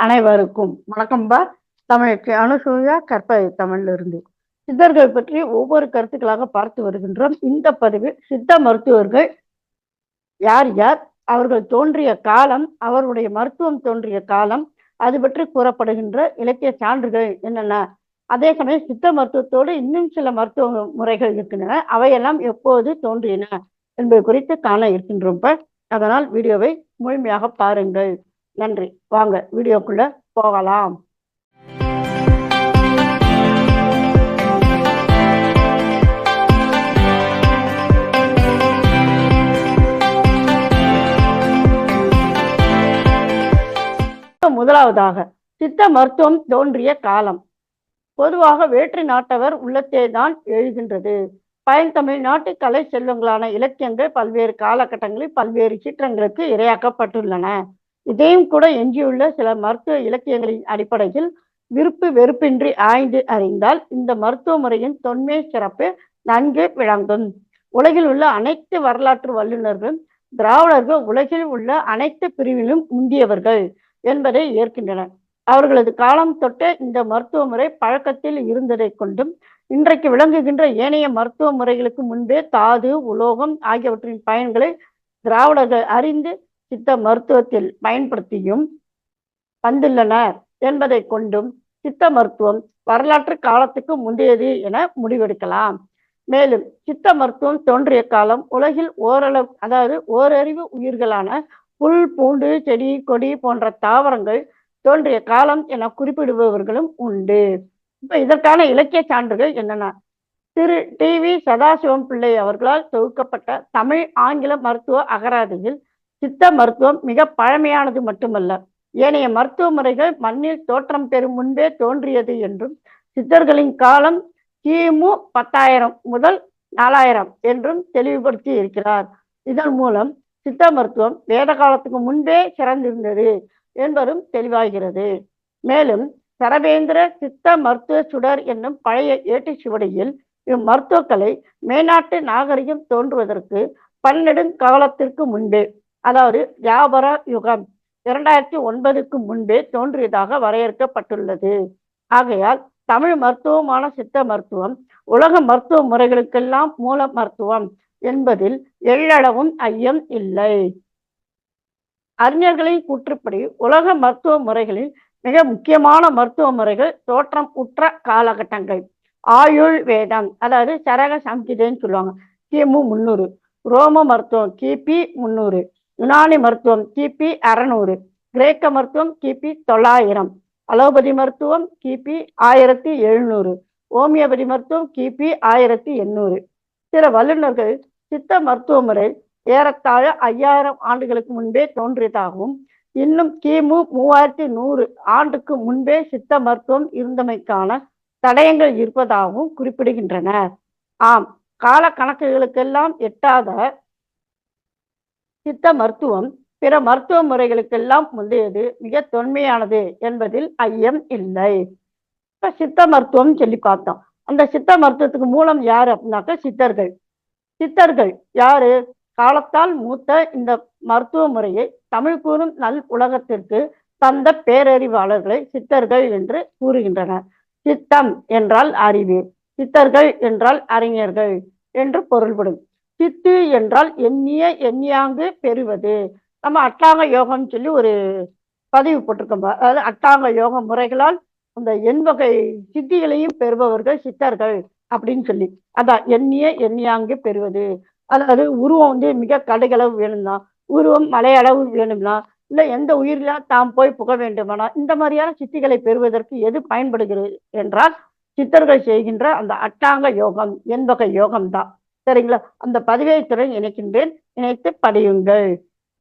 அனைவருக்கும் வணக்கம்பா தமிழுக்கு அனுசூயா கற்பை தமிழ்ல இருந்து. சித்தர்கள் பற்றி ஒவ்வொரு கருத்துக்களாக பார்த்து வருகின்றோம். இந்த பதிவில் சித்த மருத்துவர்கள் யார் யார்? அவர்கள் தோன்றிய காலம் அவருடைய மருத்துவம் தோன்றிய காலம் அது பற்றி கூறப்படுகின்ற இலக்கிய சான்றுகள் என்னென்ன? அதே சமயம் சித்த மருத்துவத்தோடு இன்னும் சில மருத்துவ முறைகள் இருக்கின்றன. அவையெல்லாம் எப்போது தோன்றின என்பது குறித்து காண இருக்கின்றோம் அதனால் வீடியோவை முழுமையாக பாருங்கள். நன்றி. வாங்க வீடியோக்குள்ள போகலாம். முதலாவதாக சித்த மருத்துவம் தோன்றிய காலம். பொதுவாக வேற்று நாட்டவர் உள்ளத்தே தான் எழுகின்றது. பயன்தமிழ் நாட்டு கலை செல்வங்களான இலக்கியங்கள் பல்வேறு காலகட்டங்களில் பல்வேறு சீற்றங்களுக்கு இரையாக்கப்பட்டுள்ளன. இதையும் கூட எஞ்சியுள்ள சில மருத்துவ இலக்கியங்களின் அடிப்படையில் விருப்பு வெறுப்பின்றி ஆய்ந்து அறிந்தால் இந்த மருத்துவ முறையின் தொன்மை சிறப்பு நன்கு விளங்கும். உலகில் உள்ள அனைத்து வரலாற்று வல்லுநர்களும் திராவிடர்கள் உலகில் உள்ள அனைத்து பிரிவிலும் முந்தியவர்கள் என்பதை ஏற்கின்றனர். அவர்களது காலம் தொட்டே இந்த மருத்துவ முறை பழக்கத்தில் இருந்ததை கொண்டும் இன்றைக்கு விளங்குகின்ற ஏனைய மருத்துவ முறைகளுக்கு முன்பே தாது உலோகம் ஆகியவற்றின் பயன்களை திராவிடர்கள் அறிந்து சித்த மருத்துவத்தில் பயன்படுத்தியும் வந்துள்ளனர் என்பதை கொண்டும் சித்த மருத்துவம் வரலாற்று காலத்துக்கு முந்தையது என முடிவெடுக்கலாம். மேலும் சித்த மருத்துவம் தோன்றிய காலம் உலகில் ஓரளவு அதாவது ஓரறிவு உயிர்களான புல் பூண்டு செடி கொடி போன்ற தாவரங்கள் தோன்றிய காலம் என குறிப்பிடுபவர்களும் உண்டு. இப்ப இதற்கான இலக்கிய சான்றுகள் என்னென்ன? திரு. டி. வி. சதாசிவம் பிள்ளை அவர்களால் தொகுக்கப்பட்ட தமிழ் ஆங்கில மருத்துவ அகராதியில் சித்த மருத்துவம் மிக பழமையானது மட்டுமல்ல. ஏனைய மருத்துவ முறைகள் மண்ணில் தோற்றம் பெறும் முன்பே தோன்றியது என்றும் சித்தர்களின் காலம் கிமு பத்தாயிரம் முதல் நாலாயிரம் என்றும் தெளிவுபடுத்தி இருக்கிறார். இதன் மூலம் சித்த மருத்துவம் வேத காலத்துக்கு முன்பே சிறந்திருந்தது என்பதும் தெளிவாகிறது. மேலும் சரவேந்திர சித்த மருத்துவ சுடர் என்னும் பழைய ஏட்டு சுவடியில் இம்மருத்துவக்கலை மேநாட்டு நாகரிகம் தோன்றுவதற்கு பன்னெடுங்காலத்திற்கு முன்பே அதாவது வியாபார யுகம். இரண்டாயிரத்தி ஒன்பதுக்கு முன்பே தோன்றியதாக வரையறுக்கப்பட்டுள்ளது. ஆகையால் தமிழ் மருத்துவமான சித்த மருத்துவம் உலக மருத்துவ முறைகளுக்கெல்லாம் மூல மருத்துவம் என்பதில் எள்ளளவும் ஐயம் இல்லை. அறிஞர்களின் கூற்றுப்படி உலக மருத்துவ முறைகளில் மிக முக்கியமான மருத்துவ முறைகள் தோற்றம் உற்ற காலகட்டங்கள். ஆயுள் வேதம் அதாவது சரக சம்கிதைன்னு சொல்லுவாங்க. கிமு முன்னூறு ரோம மருத்துவம் கிபி முன்னூறு யுனானி மருத்துவம் கிபி அறநூறு. கிரேக்க மருத்துவம் கிபி தொள்ளாயிரம். அலோபதி மருத்துவம் கிபி ஆயிரத்தி எழுநூறு. ஓமியோபதி மருத்துவம் கிபி ஆயிரத்தி எண்ணூறு. சில வல்லுநர்கள் சித்த மருத்துவ முறை ஏறத்தாழ ஐயாயிரம் ஆண்டுகளுக்கு முன்பே தோன்றியதாகவும் இன்னும் கிமு மூவாயிரத்தி நூறு ஆண்டுக்கு முன்பே சித்த மருத்துவம் இருந்தமைக்கான தடயங்கள் இருப்பதாகவும் குறிப்பிடுகின்றனர். ஆம் கால கணக்குகளுக்கெல்லாம் எட்டாத சித்த மருத்துவம் பிற மருத்துவ முறைகளுக்கெல்லாம் முந்தையது மிக தொன்மையானது என்பதில் ஐயம் இல்லை. இப்ப சித்த மருத்துவம் சொல்லி பார்த்தோம். அந்த சித்த மருத்துவத்துக்கு மூலம் யாரு அப்படின்னாக்க சித்தர்கள். சித்தர்கள் யாரு? காலத்தால் மூத்த இந்த மருத்துவ முறையை தமிழ் கூறும் நல் உலகத்திற்கு தந்த பேரறிவாளர்களை சித்தர்கள் என்று கூறுகின்றனர். சித்தம் என்றால் அறிவு சித்தர்கள் என்றால் அறிஞர்கள் என்று பொருள்படும். சித்து என்றால் எண்ணிய எண்ணியாங்கு பெறுவது. நம்ம அட்டாங்க யோகம்னு சொல்லி ஒரு பதிவு போட்டிருக்கோம் அதாவது அட்டாங்க யோக முறைகளால் அந்த எண்வகை சித்திகளையும் பெறுபவர்கள் சித்தர்கள் அப்படின்னு சொல்லி. அதான் எண்ணிய எண்ணியாங்கு பெறுவது. அதாவது உருவம் வந்து மிக கடுகளவு வேணும்னா உருவம் மலையளவு வேணும்னா இல்லை எந்த உயிரில தாம் போய் புக வேண்டுமானா இந்த மாதிரியான சித்திகளை பெறுவதற்கு எது பயன்படுகிறது என்றால் சித்தர்கள் செய்கின்ற அந்த அட்டாங்க யோகம் என்பகை யோகம் தான் சரிங்களா? அந்த பதிவேத்துடன் இணைக்கின்றேன். இணைத்து படியுங்கள்.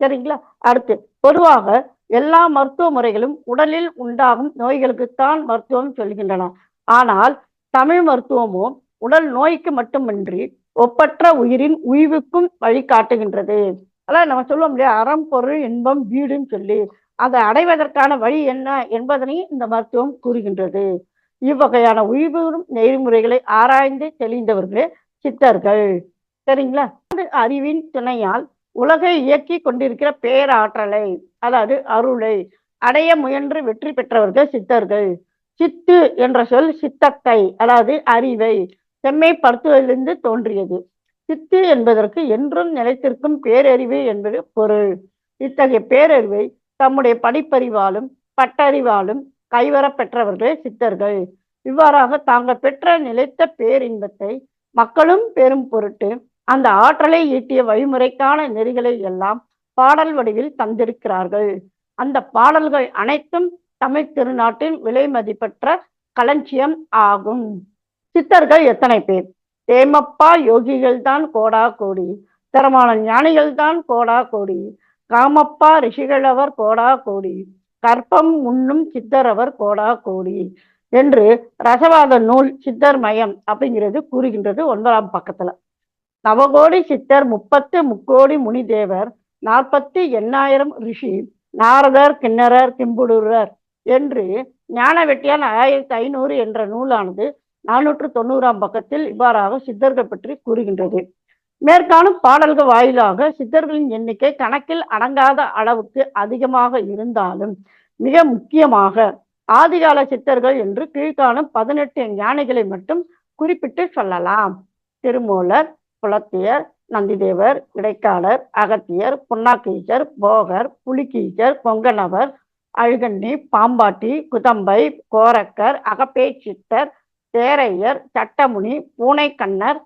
சரிங்களா? அடுத்து பொதுவாக எல்லா மருத்துவ முறைகளும் உடலில் உண்டாகும் நோய்களுக்குத்தான் மருத்துவம் சொல்கின்றன. ஆனால் தமிழ் மருத்துவமோ உடல் நோய்க்கு மட்டுமின்றி ஒப்பற்ற உயிரின் உய்வுக்கும் வழி காட்டுகின்றது அதான் நம்ம சொல்லுவோம் இல்லையா அறம் பொருள் இன்பம் வீடுன்னு சொல்லி. அதை அடைவதற்கான வழி என்ன என்பதனையும் இந்த மருத்துவம் கூறுகின்றது. இவ்வகையான உய்வு நெறிமுறைகளை ஆராய்ந்து தெளிந்தவர்களே சித்தர்கள். சரிங்களா? அறிவின் துணையால் உலகை இயக்கி கொண்டிருக்கிற பேராற்றலை அதாவது அருளை அடைய முயன்று வெற்றி பெற்றவர்கள் சித்தர்கள். சித்து என்ற சொல் சித்தத்தை அதாவது அறிவை செம்மைப்படுத்துவதிலிருந்து தோன்றியது. சித்து என்பதற்கு என்றும் நிலைத்திருக்கும் பேரறிவு என்பது பொருள். இத்தகைய பேரறிவை தம்முடைய படிப்பறிவாலும் பட்டறிவாலும் கைவரப் பெற்றவர்களே சித்தர்கள். இவ்வாறாக தாங்கள் பெற்ற நிலைத்த பேரின்பத்தை மக்களும் பெரும் பொருட்டு அந்த ஆற்றலை ஈட்டிய வழிமுறைக்கான நெறிகளை எல்லாம் பாடல் வடிவில் தந்திருக்கிறார்கள். அந்த பாடல்கள் அனைத்தும் தமிழ் திருநாட்டின் விலை மதிப்பற்ற களஞ்சியம் ஆகும். சித்தர்கள் எத்தனை பேர்? தேமப்பா யோகிகள் தான் கோடா கோடி. தரமான ஞானிகள் தான் கோடா கோடி. காமப்பா ரிஷிகளவர் கோடா கோடி. கற்பம் உண்ணும் சித்தரவர் கோடா கோடி. என்று ரசவாத நூல் சித்தர் மயம் அப்படிங்கிறது கூறுகின்றது ஒன்பதாம் பக்கத்துல. நவகோடி சித்தர் முப்பத்து முக்கோடி முனிதேவர் நாற்பத்தி எண்ணாயிரம் ரிஷி நாரதர் கிண்ணறர் கிம்புடுரர் என்று ஞான வெட்டியான் ஆயிரத்தி ஐநூறு என்ற நூலானது நானூற்று தொண்ணூறாம் பக்கத்தில் இவ்வாறாக சித்தர்கள் பற்றி கூறுகின்றது. மேற்காணும் பாடல்கள் வாயிலாக சித்தர்களின் எண்ணிக்கை கணக்கில் அடங்காத அளவுக்கு அதிகமாக இருந்தாலும் மிக முக்கியமாக ஆதிகால சித்தர்கள் என்று கீழ்காணும் பதினெட்டு ஞானிகளை மட்டும் குறிப்பிட்டு சொல்லலாம். திருமூலர் புலத்தியர் நந்திதேவர் இடைக்காலர் அகத்தியர் புன்னாக்கீச்சர் போகர் புலிகீச்சர் கொங்கணவர் அழுகண்ணி பாம்பாட்டி குதம்பை கோரக்கர் அகப்பே சித்தர் தேரையர் சட்டமுனி பூனைக்கண்ணர்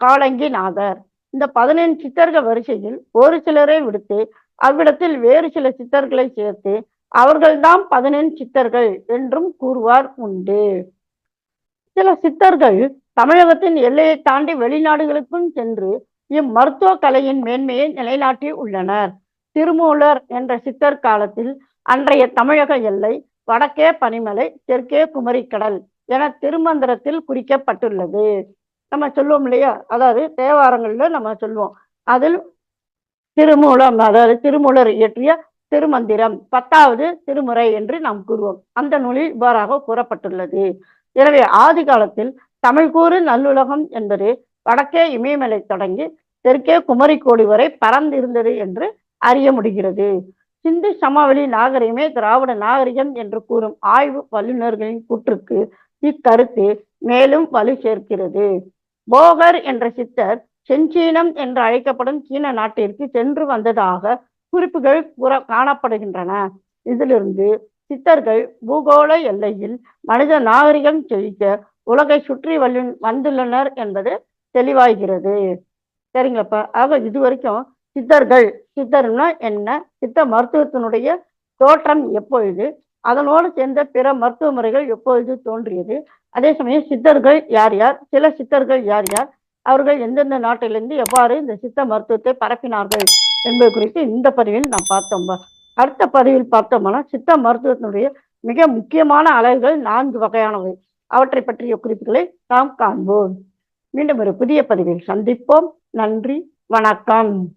காலங்கிநாதர். இந்த பதினெண்டு சித்தர்கள் வரிசையில் ஒரு சிலரை விடுத்து அவ்விடத்தில் வேறு சில சித்தர்களை சேர்த்து அவர்கள்தான் பதினெண் சித்தர்கள் என்றும் கூறுவார் உண்டு. சில சித்தர்கள் தமிழகத்தின் எல்லையை தாண்டி வெளிநாடுகளுக்கும் சென்று இம்மருத்துவ கலையின் மேன்மையை நிலைநாட்டி உள்ளனர். திருமூலர் என்ற சித்தர் காலத்தில் அன்றைய தமிழக எல்லை வடக்கே பனிமலை தெற்கே குமரிக்கடல் என திருமந்திரத்தில் குறிக்கப்பட்டுள்ளது. நம்ம சொல்லுவோம் இல்லையா? அதாவது தேவாரங்கள்ல நம்ம சொல்லுவோம். அதில் திருமூலம் அதாவது திருமூலர் இயற்றிய திருமந்திரம். பத்தாவது திருமுறை என்று நாம் கூறுவோம். அந்த நூலில் இவ்வாறாக கூறப்பட்டுள்ளது. எனவே ஆதி காலத்தில் தமிழ் கூறு நல்லுலகம் என்பது வடக்கே இமயமலை தொடங்கி தெற்கே குமரிக்கோடி வரை பறந்திருந்தது என்று அறிய முடிகிறது. சிந்து சமவெளி நாகரிகமே திராவிட நாகரிகம் என்று கூறும் ஆய்வு வல்லுநர்களின் கூற்றுக்கு இக்கருத்து மேலும் வலு சேர்க்கிறது. போகர் என்ற சித்தர் செஞ்சீனம் என்று அழைக்கப்படும் சீன நாட்டிற்கு சென்று வந்ததாக குறிப்புகள் புற காணப்படுகின்றன. இதிலிருந்து சித்தர்கள் பூகோள எல்லையில் மனித நாகரிகம் செழிக்க உலகை சுற்றி வல்லு வந்துள்ளனர் என்பது தெளிவாகிறது. சரிங்களாப்பா ஆக இது வரைக்கும் சித்தர்கள் சித்தர்னா என்ன? சித்த மருத்துவத்தினுடைய தோற்றம் எப்பொழுது? அதனோடு சேர்ந்த பிற மருத்துவ முறைகள் எப்பொழுது தோன்றியது? அதே சமயம் சித்தர்கள் யார் யார்? சில சித்தர்கள் யார் யார்? அவர்கள் எந்தெந்த நாட்டிலிருந்து எவ்வாறு இந்த சித்த மருத்துவத்தை பரப்பினார்கள் என்பது குறித்து இந்த பதிவில் நாம் பார்த்தோம். அடுத்த பதிவில் பார்த்தோம்னா சித்த மருத்துவத்தினுடைய மிக முக்கியமான அலகுகள் நான்கு வகையானவை. அவற்றை பற்றிய குறிப்புகளை நாம் காண்போம். மீண்டும் ஒரு புதிய பதிவில் சந்திப்போம். நன்றி. வணக்கம்.